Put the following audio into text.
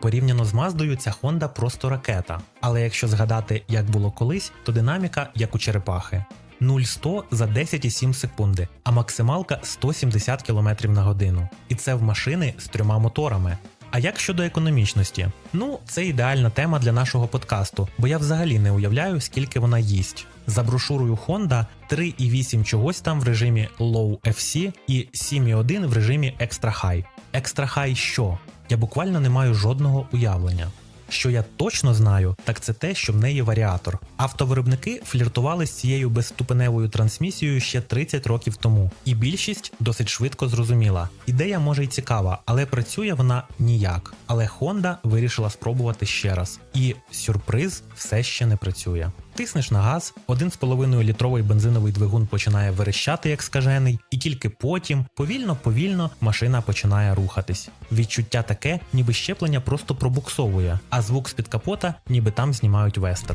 Порівняно з Маздою, ця Honda просто ракета. Але якщо згадати, як було колись, то динаміка як у черепахи. 0-100 за 10,7 секунди, а максималка 170 км на годину. І це в машини з трьома моторами. А як щодо економічності? Ну, це ідеальна тема для нашого подкасту, бо я взагалі не уявляю, скільки вона їсть. За брошурою Honda 3,8 чогось там в режимі Low FC і 7,1 в режимі Extra High. Extra High що? Я буквально не маю жодного уявлення. Що я точно знаю, так це те, що в неї варіатор. Автовиробники фліртували з цією безступеневою трансмісією ще 30 років тому, і більшість досить швидко зрозуміла. Ідея може й цікава, але працює вона ніяк. Але Honda вирішила спробувати ще раз. І сюрприз все ще не працює. Тиснеш на газ, 1,5 літровий бензиновий двигун починає верещати як скажений, і тільки потім, повільно-повільно, машина починає рухатись. Відчуття таке, ніби щеплення просто пробуксовує, а звук з-під капота, ніби там знімають вестер.